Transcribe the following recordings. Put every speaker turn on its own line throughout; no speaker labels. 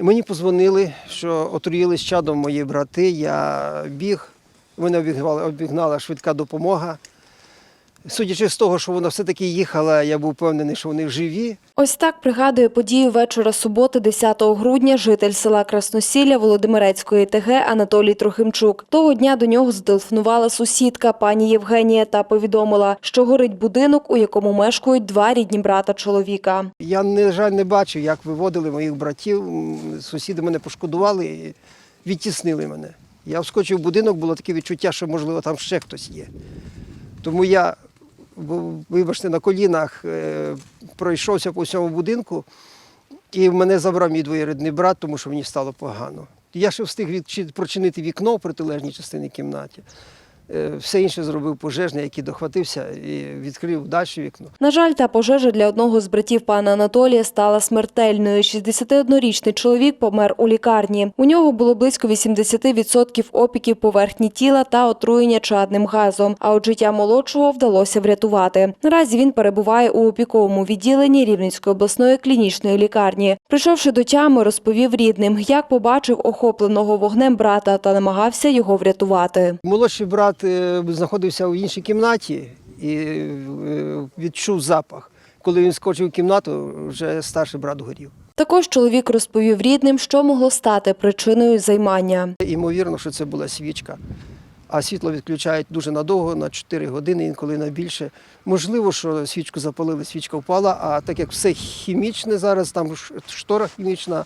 Мені позвонили, що отруїлись чадом мої брати. Я біг, мене обігнала швидка допомога. Судячи з того, що вона все-таки їхала, я був впевнений, що вони живі.
Ось так пригадує подію вечора суботи, 10 грудня, житель села Красносілля Володимирецької ТГ Анатолій Трохимчук. Того дня до нього зателефонувала сусідка пані Євгенія та повідомила, що горить будинок, у якому мешкають два рідні брата чоловіка.
Я, на жаль, не бачив, як виводили моїх братів. Сусіди мене пошкодували і відтіснили мене. Я вскочив в будинок, було таке відчуття, що, можливо, там ще хтось є. Тому я, вибачте, на колінах е, пройшовся по всьому будинку, і мене забрав мій двоюрідний брат, тому що мені стало погано. Я ще встиг відчи- прочинити вікно в протилежній частині кімнаті. Е, Все інше зробив пожежний, який дохватився і відкрив далі вікно.
На жаль, та пожежа для одного з братів пана Анатолія стала смертельною. 61-річний чоловік помер у лікарні. У нього було близько 80% опіків поверхні тіла та отруєння чадним газом. А от життя молодшого вдалося врятувати. Наразі він перебуває у опіковому відділенні Рівненської обласної клінічної лікарні. Прийшовши до тями, розповів рідним, як побачив охопленого вогнем брата та намагався його врятувати.
Молодший брат е, знаходився в іншій кімнаті і е, відчув запах. Коли він скочив в кімнату, вже старший брат горів.
Також чоловік розповів рідним, що могло стати причиною займання.
Ймовірно, що це була свічка. А світло відключають дуже надовго, на 4 години, інколи на більше. Можливо, що свічку запалили, свічка впала, а так як все хімічне зараз, там штора хімічна,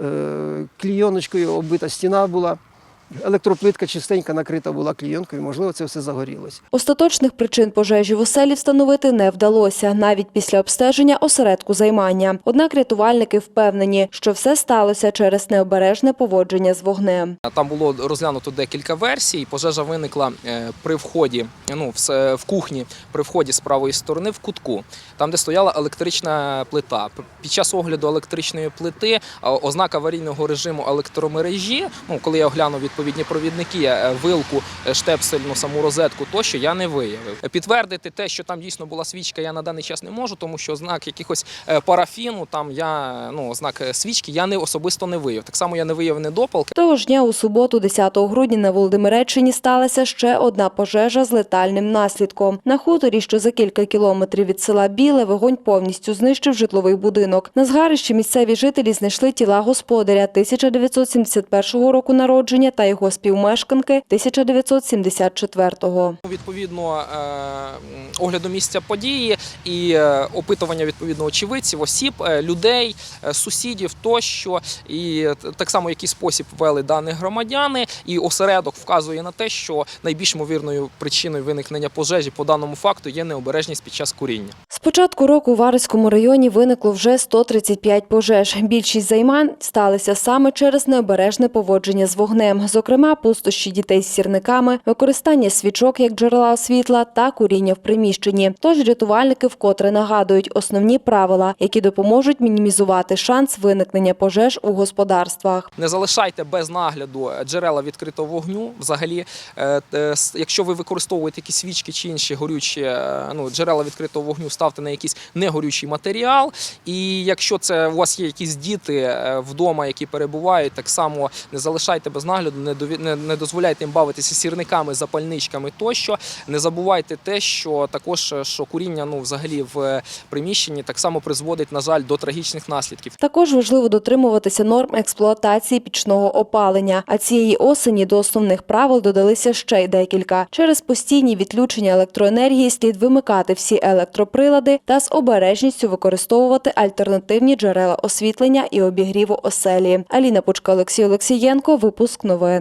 е, клійоночкою оббита стіна була, електроплитка чистенька накрита була клійонкою, можливо, це все загорілося.
Остаточних причин пожежі в оселі встановити не вдалося, навіть після обстеження осередку займання. Однак рятувальники впевнені, що все сталося через необережне поводження з вогнем.
Там було розглянуто декілька версій. Пожежа виникла е, при вході, ну в, в кухні, при вході з правої сторони в кутку, там де стояла електрична плита. Під час огляду електричної плити ознак аварійного режиму електромережі. Ну коли я оглянув відповідні провідники, е, вилку, е, штепсельну саму розетку, тощо я не виявив. Підтвердити те, що там дійсно була свічка, я на даний час не можу, тому що ознак якихось е, парафіну, там я ну ознак е, свічки, я не особисто не виявив. Так само я не виявив недопалки.
Того ж дня у суботу, 10 грудня, на Володимиреччині сталася ще одна пожежа з летальним наслідком. На хуторі, що за кілька кілометрів від села Біле, вогонь повністю знищив житловий будинок. На згарищі місцеві жителі знайшли тіла господаря 1971 року народження та його співмешканки 1974-го.
Відповідно е, огляду місця події і е, опитування відповідно очевидців, осіб, е, людей, сусідів тощо, і так само який спосіб ввели дані громадяни, і осередок вказує на те, що найбільш ймовірною причиною виникнення пожежі по даному факту є необережність під час куріння.
З початку року у Варварському районі виникло вже 135 пожеж. Більшість займань сталися саме через необережне поводження з вогнем, зокрема пустощі дітей з сірниками, використання свічок як джерела світла та куріння в приміщенні. Тож рятувальники вкотре нагадують основні правила, які допоможуть мінімізувати шанс виникнення пожеж у господарствах.
Не залишайте без нагляду е, джерела відкритого вогню. Взагалі, Е, с- якщо ви використовуєте якісь свічки чи інші горючі е, ну, джерела відкритого вогню, ставте на якийсь негорючий матеріал. І якщо це у вас є якісь діти е, вдома, які перебувають, так само не залишайте без нагляду, не не, не дозволяйте їм бавитися сірниками, запальничками тощо. Не забувайте те, що також що куріння ну, взагалі в е, приміщенні так само призводить, на жаль, до трагічних наслідків.
Також важливо дотримуватися норм експлуатації пічного опалення. А цієї осені до основних правил додалися ще й декілька. Через постійні відключення електроенергії слід вимикати всі електроприлади та з обережністю використовувати альтернативні джерела освітлення і обігріву оселі. Аліна Пучка, Олексій Олексієнко. Випуск новин.